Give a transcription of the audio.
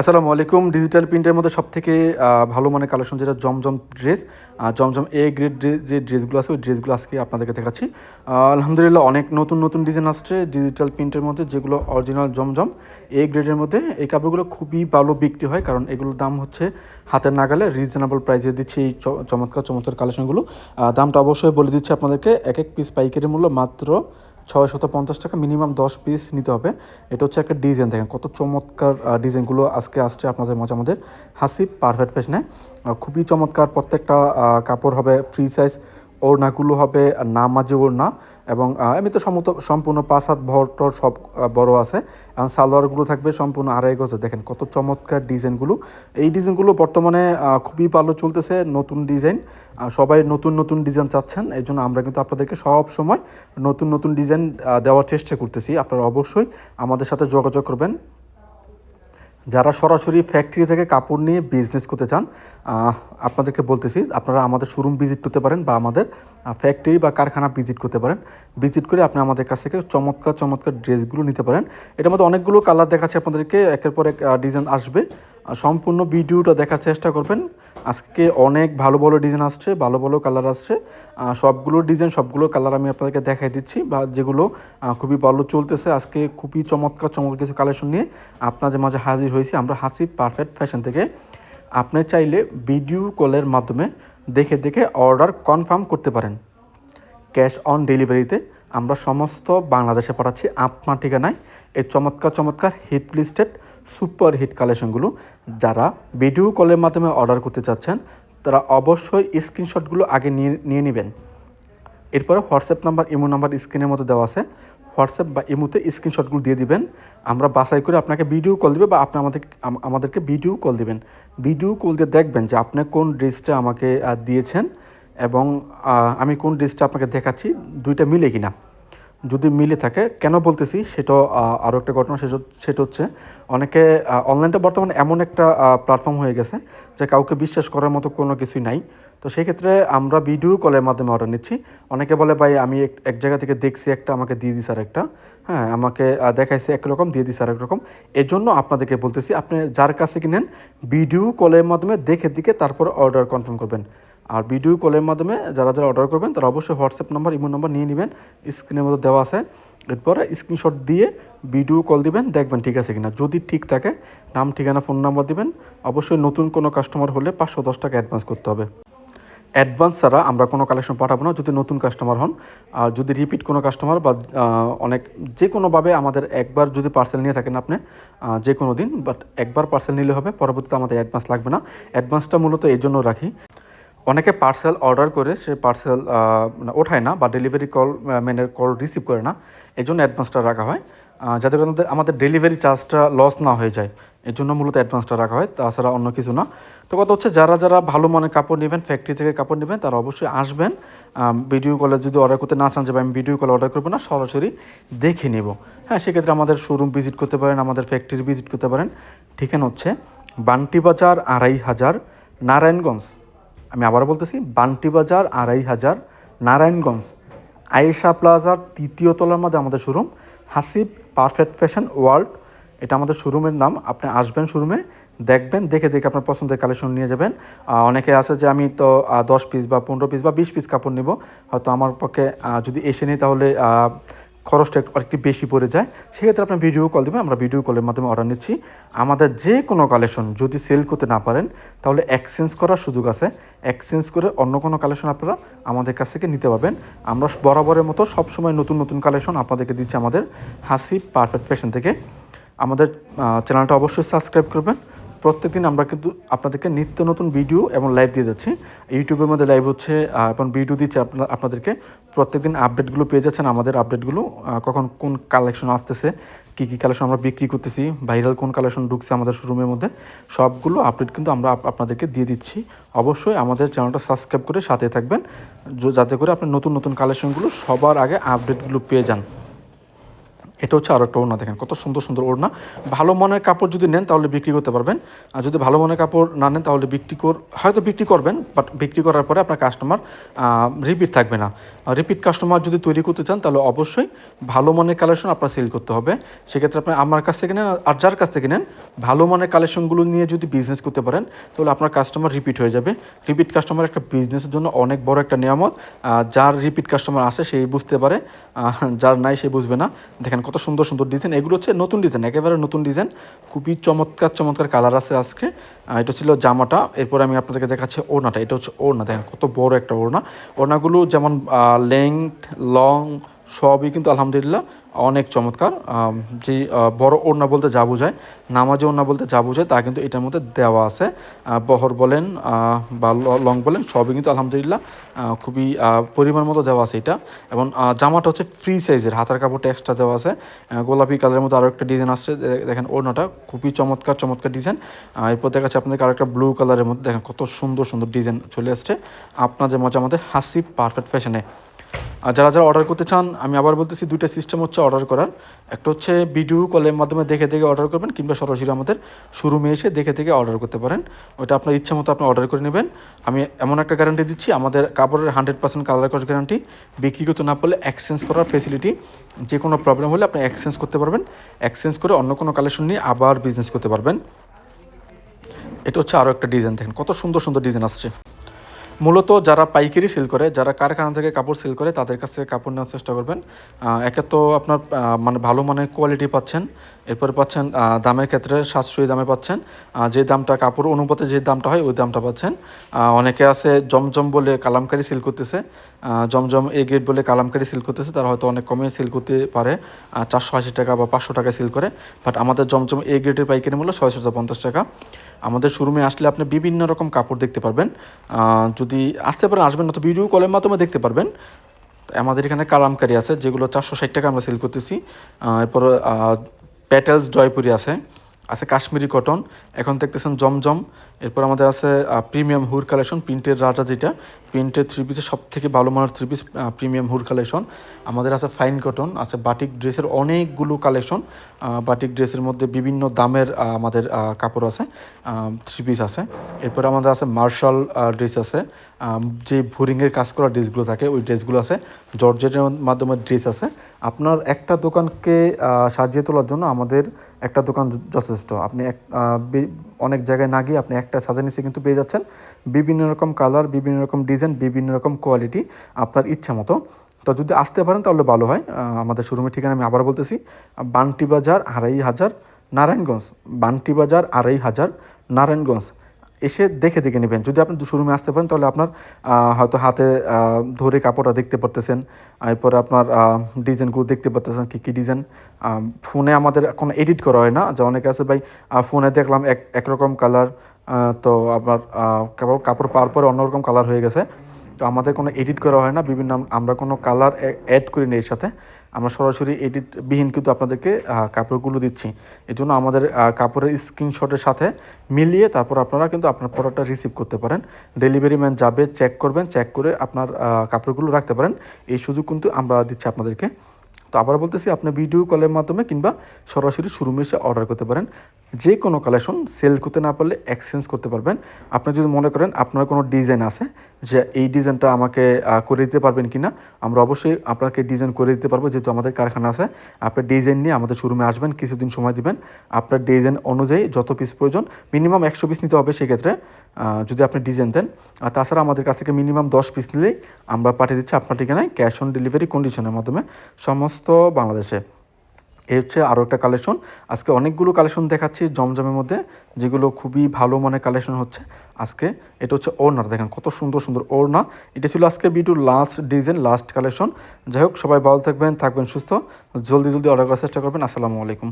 আসসালামু আলাইকুম। ডিজিটাল প্রিন্টের মধ্যে সব থেকে ভালো মানের কালেকশন যেটা Zamzam dress. Zamzam A grade dress যে ড্রেসগুলো আছে, ওই ড্রেসগুলো আজকে আপনাদেরকে দেখাচ্ছি। আলহামদুলিল্লাহ অনেক নতুন নতুন ডিজাইন আসছে ডিজিটাল প্রিন্টের মধ্যে, যেগুলো অরিজিনাল জমজম এ গ্রেডের মধ্যে। এই কাপড়গুলো খুবই ভালো বিক্রি হয়, কারণ এগুলোর দাম হচ্ছে হাতের নাগালে রিজনেবল প্রাইসে দিচ্ছি এই চমৎকার চমৎকার কালেকশনগুলো দামটা অবশ্যই বলে দিচ্ছি আপনাদেরকে, এক এক পিস পাইকারি মূল্য মাত্র ছয় শত পঞ্চাশ টাকা মিনিমাম দশ পিস নিতে হবে। এটা হচ্ছে একটা ডিজাইন দেখেন কত চমৎকার ডিজাইনগুলো আজকে আসছে আপনাদের মাঝে আমাদের। হাসি পারফেক্ট ফ্যাশনে খুবই চমৎকার প্রত্যেকটা কাপড় হবে ফ্রি সাইজ ওড়নাগুলো হবে নামাজি ওড়না এবং এমনিতে সম্মত, সম্পূর্ণ পাঁচ হাত ভরটর সব বড় আছে। এবং সালোয়ারগুলো থাকবে সম্পূর্ণ আড়াই গজে দেখেন কত চমৎকার ডিজাইনগুলো। এই ডিজাইনগুলো বর্তমানে খুবই ভালো চলতেছে, নতুন ডিজাইন। সবাই নতুন নতুন ডিজাইন চাচ্ছেন। এই জন্য আমরা কিন্তু আপনাদেরকে সব সময় নতুন নতুন ডিজাইন দেওয়ার চেষ্টা করতেছি। আপনারা অবশ্যই আমাদের সাথে যোগাযোগ করবেন। যারা সরাসরি ফ্যাক্টরি থেকে কাপড় নিয়ে বিজনেস করতে চান আপনাদেরকে বলতেছি, আপনারা আমাদের শোরুম ভিজিট করতে পারেন বা আমাদের ফ্যাক্টরি বা কারখানা ভিজিট করতে পারেন। ভিজিট করে আপনি আমাদের কাছ থেকে চমৎকার চমৎকার ড্রেসগুলো নিতে পারেন। এটার মধ্যে অনেকগুলো কালার দেখাচ্ছে আপনাদেরকে, একের পর এক ডিজাইন আসবে। সম্পূর্ণ ভিডিওটা দেখার চেষ্টা করবেন। আজকে অনেক ভালো ভালো ডিজাইন আসছে, ভালো ভালো কালার আসছে। সবগুলো ডিজাইন সবগুলো কালার আমি আপনাদেরকে দেখাই দিচ্ছি বা যেগুলো খুবই ভালো চলতেছে। আজকে খুবই চমৎকার চমৎকার কিছু কালেকশন নিয়ে আপনাদের মাঝে হাজির হয়েছি। আমরা হাসি পারফেক্ট ফ্যাশন থেকে। আপনি চাইলে ভিডিও কলের মাধ্যমে দেখে দেখে অর্ডার কনফার্ম করতে পারেন। ক্যাশ অন ডেলিভারিতে আমরা সমস্ত বাংলাদেশে পাঠাচ্ছি আপনার ঠিকানায়। এই চমৎকার চমৎকার হিট লিস্টেড সুপার হিট কালেকশনগুলো যারা ভিডিও কলের মাধ্যমে অর্ডার করতে চাচ্ছেন, তারা অবশ্যই স্ক্রিনশটগুলো আগে নিয়ে নিয়ে নেবেন। এরপরে হোয়াটসঅ্যাপ নাম্বার ইমো নাম্বার স্ক্রিনের মধ্যে দেওয়া আছে। হোয়াটসঅ্যাপ বা ইমোতে স্ক্রিনশটগুলো দিয়ে দিবেন। আমরা বাছাই করে আপনাকে ভিডিও কল দেবে বা আপনি আমাদের, আমাদেরকে ভিডিও কল দিবেন। ভিডিও কল দিয়ে দেখবেন যে আপনি কোন ড্রেসটা আমাকে দিয়েছেন এবং আমি কোন ড্রেসটা আপনাকে দেখাচ্ছি, দুইটা মিলে কিনা। যদি মিলে থাকে, কেন বলতেছি সেটা আরও একটা ঘটনা সেটা হচ্ছে, অনেকে অনলাইনটা বর্তমানে এমন একটা প্ল্যাটফর্ম হয়ে গেছে যে কাউকে বিশ্বাস করার মতো কোনো কিছুই নাই। তো সেই ক্ষেত্রে আমরা ভিডিও কলের মাধ্যমে অর্ডার নিচ্ছি। অনেকে বলে, ভাই, আমি এক- জায়গা থেকে দেখছি একটা, আমাকে দিয়ে দিস আর একটা হ্যাঁ আমাকে দেখাইছে একরকম, দিয়ে দিস আর একরকম এর জন্য আপনাদেরকে বলতেছি, আপনি যার কাছে কিনেন ভিডিও কলের মাধ্যমে দেখে দিকে তারপর অর্ডার কনফার্ম করবেন। আর ভিডিও কলের মাধ্যমে যারা যারা অর্ডার করবেন, তারা অবশ্যই হোয়াটসঅ্যাপ নাম্বার ইমো নাম্বার নিয়ে নেবেন। স্ক্রিনের মধ্যে দেওয়া আছে। এরপরে স্ক্রিনশট দিয়ে ভিডিও কল দিবেন, দেখবেন ঠিক আছে কিনা। যদি ঠিক থাকে, নাম, ঠিকানা ফোন নাম্বার দিবেন, অবশ্যই নতুন কোনো কাস্টমার হলে পাঁচশো দশ টাকা অ্যাডভান্স করতে হবে। অ্যাডভান্স ছাড়া আমরা কোনো কালেকশন পাঠাবো না যদি নতুন কাস্টমার হন। আর যদি রিপিট কোনো কাস্টমার বা অনেক, যে কোনোভাবে আমাদের একবার যদি পার্সেল নিয়ে থাকেন আপনি যে কোনো দিন বাট একবার পার্সেল নিলে হবে, পরবর্তীতে আমাদের অ্যাডভান্স লাগবে না। অ্যাডভান্সটা মূলত এই জন্য রাখি। অনেকে পার্সেল অর্ডার করে, সে পার্সেল ওঠায় না বা ডেলিভারি কল ম্যানের কল রিসিভ করে না। এই জন্য অ্যাডভান্সটা রাখা হয়। যাতে করে আমাদের আমাদের ডেলিভারি চার্জটা লস না হয়ে যায়। এর জন্য মূলত অ্যাডভান্সটা রাখা হয়, তাছাড়া অন্য কিছু না। তো কথা হচ্ছে, যারা যারা ভালো মানের কাপড় নেবেন ফ্যাক্টরি থেকে কাপড় নেবেন, তারা অবশ্যই আসবেন। ভিডিও কলে যদি অর্ডার করতে না চান যে আমি ভিডিও কলে অর্ডার করব না, সরাসরি দেখে নেব। হ্যাঁ সেক্ষেত্রে আমাদের শোরুম ভিজিট করতে পারেন, আমাদের ফ্যাক্টরি ভিজিট করতে পারেন। ঠিকানা হচ্ছে বান্টি বাজার আড়াই হাজার নারায়ণগঞ্জ। আমি আবারও বলতেছি, বান্টি বাজার, আড়াই হাজার, নারায়ণগঞ্জ, আয়েশা প্লাজার তৃতীয় তলার মধ্যে আমাদের showroom Hasib perfect fashion world এটা আমাদের শোরুমের নাম, আপনি আসবেন শোরুমে দেখবেন, দেখে দেখে আপনার পছন্দের কালেকশন নিয়ে যাবেন। অনেকে আছে যে আমি তো দশ পিস বা পনেরো পিস বা বিশ পিস কাপড় নিব, হয়তো আমার পক্ষে যদি এসে নিই তাহলে খরচটা একটু আরেকটু বেশি পড়ে যায়, সেক্ষেত্রে আপনার ভিডিও কল দেবেন, আমরা ভিডিও কলের মাধ্যমে অর্ডার নিচ্ছি। আমাদের যে কোনো কালেকশন যদি সেল করতে না পারেন, তাহলে এক্সচেঞ্জ করার সুযোগ আছে। এক্সচেঞ্জ করে অন্য কোনো কালেকশন আপনারা আমাদের কাছ থেকে নিতে পারবেন। আমরা বরাবরের মতো সবসময় নতুন নতুন কালেকশন আপনাদেরকে দিচ্ছি আমাদের হাসি পারফেক্ট ফ্যাশন থেকে। আমাদের চ্যানেলটা অবশ্যই সাবস্ক্রাইব করবেন। প্রত্যেকদিন আমরা কিন্তু আপনাদেরকে নিত্য নতুন ভিডিও এবং লাইভ দিয়ে যাচ্ছি। ইউটিউবের মধ্যে লাইভ হচ্ছে এবং ভিডিও দিচ্ছে আপনার আপনাদেরকে। প্রত্যেকদিন আপডেটগুলো পেয়ে যাচ্ছেন আমাদের আপডেটগুলো কখন কোন কালেকশন আসতেছে, কী কী কালেকশন আমরা বিক্রি করতেছি ভাইরাল কোন কালেকশন ঢুকছে আমাদের শোরুমের মধ্যে, সবগুলো আপডেট কিন্তু আমরা আপনাদেরকে দিয়ে দিচ্ছি। অবশ্যই আমাদের চ্যানেলটা সাবস্ক্রাইব করে সাথে থাকবেন যাতে করে আপনি নতুন নতুন কালেকশনগুলো সবার আগে আপডেটগুলো পেয়ে যান। এটা হচ্ছে আরও একটা ওড়না দেখেন, কত সুন্দর সুন্দর ওড়না। ভালো মনের কাপড় যদি নেন তাহলে বিক্রি করতে পারবেন। আর যদি ভালো মনের কাপড় না নেন তাহলে বিক্রি কর হয়তো বিক্রি করবেন বাট বিক্রি করার পরে আপনার কাস্টমার রিপিট থাকবে না। রিপিট কাস্টমার যদি তৈরি করতে চান তাহলে অবশ্যই ভালো মনের কালেকশন আপনার সেল করতে হবে। সেক্ষেত্রে আপনি আমার কাছ থেকে নেন আর যার কাছ থেকে নেন, ভালো মনের কালেকশনগুলো নিয়ে যদি বিজনেস করতে পারেন, তাহলে আপনার কাস্টমার রিপিট হয়ে যাবে। রিপিট কাস্টমার একটা বিজনেসের জন্য অনেক বড় একটা নিয়ামত। যার রিপিট কাস্টমার আসে, সেই বুঝতে পারে। যার নাই সে বুঝবে না। দেখেন কত সুন্দর সুন্দর ডিজাইন এগুলো হচ্ছে নতুন ডিজাইন একেবারে নতুন ডিজাইন খুবই চমৎকার চমৎকার কালার আছে আজকে। এটা ছিল জামাটা। এরপর আমি আপনাদেরকে দেখাচ্ছি ওড়নাটা। এটা হচ্ছে ওড়না। দেখেন কত বড় একটা ওড়না। ওড়নাগুলো যেমন লেংথ লং সবই কিন্তু আলহামদুলিল্লাহ অনেক চমৎকার। যে বড় ওড়না বলতে যা বোঝায় নামাজে ওড়না বলতে যা বোঝায়, তা কিন্তু এটার মধ্যে দেওয়া আছে। বহর বলেন বা ল- বলেন, সবই কিন্তু আলহামদুলিল্লাহ খুবই পরিমাণ মতো দেওয়া আছে এটা। এবং জামাটা হচ্ছে ফ্রি সাইজের হাতার কাপড়টা এক্সট্রা দেওয়া আছে। গোলাপি কালারের মধ্যে আরও একটা ডিজাইন আসছে দেখেন ওড়নাটা খুবই চমৎকার চমৎকার ডিজাইন এরপর দেখা যাচ্ছে আপনাদের আরও একটা ব্লু কালারের মধ্যে, দেখেন কত সুন্দর সুন্দর ডিজাইন চলে আসছে। আপনাদের মজা আমাদের হাসি পারফেক্ট ফ্যাশনে আর যারা যারা অর্ডার করতে চান, আমি আবার বলতেছি দুইটা সিস্টেম হচ্ছে অর্ডার করার। একটা হচ্ছে ভিডিও কলের মাধ্যমে দেখে দেখে অর্ডার করবেন, কিংবা সরাসরি আমাদের শোরুমে এসে দেখে দেখে অর্ডার করতে পারেন। ওটা আপনার ইচ্ছা মতো আপনি অর্ডার করে নেবেন। আমি এমন একটা গ্যারান্টি দিচ্ছি, আমাদের কাপড়ের হান্ড্রেড পার্সেন্ট কালার কস গ্যারান্টি বিক্রি করতে না পারলে এক্সচেঞ্জ করার ফেসিলিটি যে কোনো প্রবলেম হলে আপনি এক্সচেঞ্জ করতে পারবেন। এক্সচেঞ্জ করে অন্য কোনো কালেকশন নিয়ে আবার বিজনেস করতে পারবেন। এটা হচ্ছে আরও একটা ডিজাইন দেখেন কত সুন্দর সুন্দর ডিজাইন আসছে। মূলত যারা পাইকারি সেল করে, যারা কারখানা থেকে কাপড় সেল করে, তাদের কাছে কাপড় নেওয়ার চেষ্টা করবেন। একে তো আপনার মানে ভালো মানের কোয়ালিটি পাচ্ছেন। এরপরে পাচ্ছেন দামের ক্ষেত্রে সাশ্রয়ী দামে পাচ্ছেন। যে দামটা কাপড় অনুপাতে যে দামটা হয়, ওই দামটা পাচ্ছেন। অনেকে আছে জমজম বলে কালামকারি সেল করতেছে। জমজম এ গ্রেড বলে কালামকারি সেল করতেছে, তারা হয়তো অনেক কমে সেল করতে পারে। চারশো আশি টাকা বা পাঁচশো টাকায় সেল করে। বাট আমাদের জমজম এ গ্রেডের পাইকারি মূল্য ছয়শো পঞ্চাশ টাকা। আমাদের শোরুমে আসলে আপনি বিভিন্ন রকম কাপড় দেখতে পারবেন। যদি আসতে পারেন, আসবেন না তো ভিডিও কলের মাধ্যমে দেখতে পারবেন। আমাদের এখানে কালামকারি আছে, যেগুলো চারশো ষাট টাকা আমরা সেল করতেছি। এরপর প্যাটেলস জয়পুরি আছে আছে কাশ্মীরি কটন, এখন দেখতেছেন জমজম, এরপর আমাদের আছে প্রিমিয়াম হুর কালেকশন, প্রিন্টের রাজা যেটা, প্রিন্টের থ্রি পিসের সব থেকে ভালো মানের থ্রি পিস প্রিমিয়াম হুর কালেকশন। আমাদের আছে ফাইন কটন আছে বাটিক ড্রেসের অনেকগুলো কালেকশন বাটিক ড্রেসের মধ্যে বিভিন্ন দামের আমাদের কাপড় আছে থ্রি পিস আছে। এরপরে আমাদের আছে মার্শাল ড্রেস আছে যে বোরিংয়ের কাজ করা ড্রেসগুলো থাকে, ওই ড্রেসগুলো আছে। জর্জেটের মাধ্যমে ড্রেস আছে। আপনার একটা দোকানকে সাজিয়ে তোলার জন্য আমাদের একটা দোকান যথেষ্ট। আপনি এক অনেক জায়গায় না গিয়ে আপনি একটা সাজা নিচে কিন্তু পেয়ে যাচ্ছেন। বিভিন্ন রকম কালার বিভিন্ন রকম ডিজাইন বিভিন্ন রকম কোয়ালিটি আপনার ইচ্ছা মতো। তো যদি আসতে পারেন তাহলে ভালো হয়। আমাদের শোরুমের ঠিকানা আমি আবার বলতেছি। বান্টি বাজার আড়াই হাজার, নারায়ণগঞ্জ। বান্টি বাজার আড়াই হাজার, নারায়ণগঞ্জ। এসে দেখে দেখে নেবেন। যদি আপনি শোরুমে আসতে পারেন, তাহলে আপনার হয়তো হাতে ধরে কাপড়টা দেখতে পারতেছেন। এরপরে আপনার ডিজাইনগুলো দেখতে পারতেছেন কী কী ডিজাইন ফোনে আমাদের এখন এডিট করা হয় না। যে অনেকে আছে ভাই ফোনে দেখলাম এক, একরকম কালার তো আপনার কাপড় কাপড় পাওয়ার পরে অন্যরকম কালার হয়ে গেছে। তো আমাদের কোনো এডিট করা হয় না, বিভিন্ন আমরা কোনো কালার অ্যাড করি না এর সাথে। আমরা সরাসরি এডিট বিহীন কিন্তু আপনাদেরকে কাপড়গুলো দিচ্ছি। এই জন্য আমাদের কাপড়ের স্ক্রিনশটের সাথে মিলিয়ে তারপর আপনারা কিন্তু আপনার প্রোডাক্টটা রিসিভ করতে পারেন। ডেলিভারি ম্যান যাবে চেক করবেন চেক করে আপনার কাপড়গুলো রাখতে পারেন। এই সুযোগ কিন্তু আমরা দিচ্ছি আপনাদেরকে। তো আবার বলতেছি, আপনি ভিডিও কলের মাধ্যমে কিংবা সরাসরি শোরুমে এসে অর্ডার করতে পারেন। যে কোনো কালেকশন সেল করতে না পারলে এক্সচেঞ্জ করতে পারবেন। আপনি যদি মনে করেন আপনার কোনো ডিজাইন আছে যে এই ডিজাইনটা আমাকে করে দিতে পারবেন কি না আমরা অবশ্যই আপনাকে ডিজাইন করে দিতে পারব, যেহেতু আমাদের কারখানা আছে। আপনার ডিজাইন নিয়ে আমাদের শোরুমে আসবেন, কিছুদিন সময় দিবেন। আপনার ডিজাইন অনুযায়ী যত পিস প্রয়োজন মিনিমাম একশো পিস নিতে হবে সেক্ষেত্রে যদি আপনি ডিজাইন দেন। আর তাছাড়া আমাদের কাছ থেকে মিনিমাম দশ পিস নিলেই আমরা পাঠিয়ে দিচ্ছি আপনার ঠিকানায় ক্যাশ অন ডেলিভারি কন্ডিশনের মাধ্যমে, সমস্ত বাংলাদেশে। এই হচ্ছে আরও একটা কালেকশন আজকে অনেকগুলো কালেকশন দেখাচ্ছি জমজমের মধ্যে, যেগুলো খুবই ভালো মানের কালেকশন হচ্ছে। আজকে এটা হচ্ছে ওড়না, দেখেন কত সুন্দর সুন্দর ওড়না। এটা ছিল আজকে বিটুর লাস্ট ডিজাইন লাস্ট কালেকশন যাই হোক, সবাই ভালো থাকবেন থাকবেন সুস্থ। জলদি জলদি অর্ডার করার চেষ্টা করবেন। আসসালামু আলাইকুম।